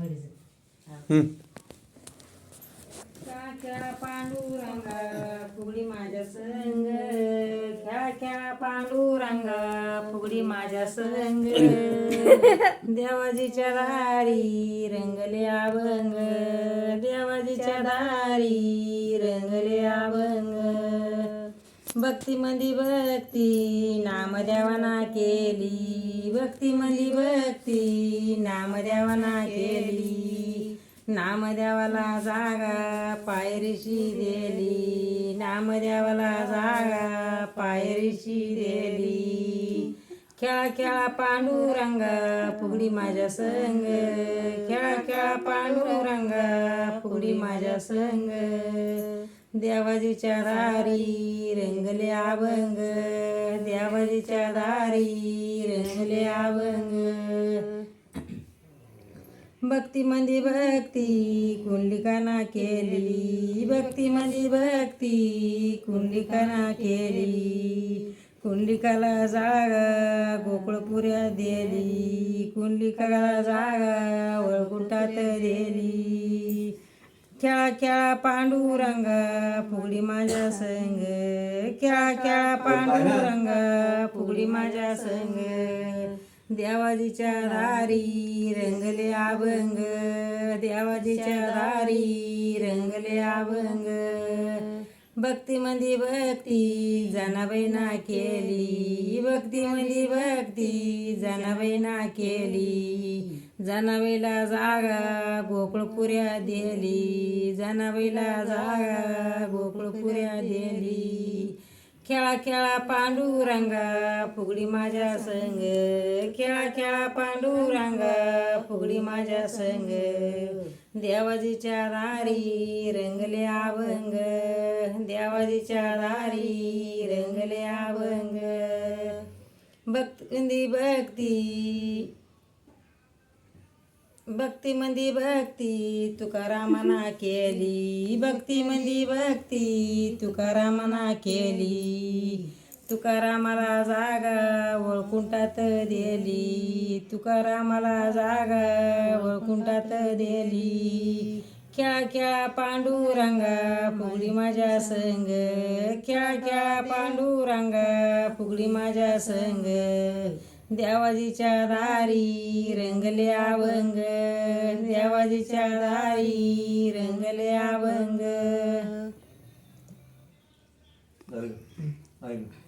हम्म. खेळा पांडुरंगा फुगडी माझ्या संग. खेळा खेळा पांडुरंगा फुगडी माझ्या संग. देवाजीच्या दारी रंगले अभंग. देवाजीच्या दारी रंगले अभंग. भक्ती मधी भक्ती नाम देवाना केली. भक्ती मधी भक्ती नामदेवाला जागा पायरीशी दिली. नामदेवाला जागा पायरीशी दिली. खेळा खेळा पांडुरंगा फुगडी माझ्या संग. खेळा खेळा पांडुरंग फुगडी माझ्या संग. देवाजीच्या दारी रंगले अभंग. देवाजीच्या दारी रंगले अभंग. भक्ती मंदी भक्ती कुंडलिकाना केली. भक्ती मंदी भक्ती कुंडलिकाना केली. कुंडलिकाला जागा गोकुळपुऱ्या दिली. कुंडलिकाला जागा वळकुटात दिली. खेळा खेळा पांडुरंगा फुगडी माझ्या संग. खेळा खेळा पांडुरंगा फुगडी माझ्या संग. देवाजीच्या दारी रंगले अभंग. देवाजीच्या दारी रंगले अभंग. भक्तीमध्ये भक्ती जनाबाईना केली. भक्तीमध्ये भक्ती जनाबाईना केली. जनाबाईला जागा गोकुळपुऱ्या दिली. जनाबाईला जागा गोकुळपुऱ्या दिली. खेळा खेळा पांडुरंगा फुगडी माझ्या संग. खेळा खेळा पांडुरंगा फुगडी माझ्या संग. देवाजीच्या दारी रंगले अभंग. देवाजीच्या दारी रंगले अभंग. भक्ती भक्ती. भक्ती मंदी भक्ती तुकारामना केली. भक्ती मंदी भक्ती तुकारामना केली. तुकारामाला जागा वळकुंटात दिली. तुकारामाला जागा वळकुंटात दिली. खेळा खेळा पांडुरंगा फुगडी माझ्या संग. खेळा खेळा पांडुरंगा फुगडी माझ्या संग. देवाजीच्या दारी रंगले अभंग देवाजीच्या दारी रंगले अभंग ऐक.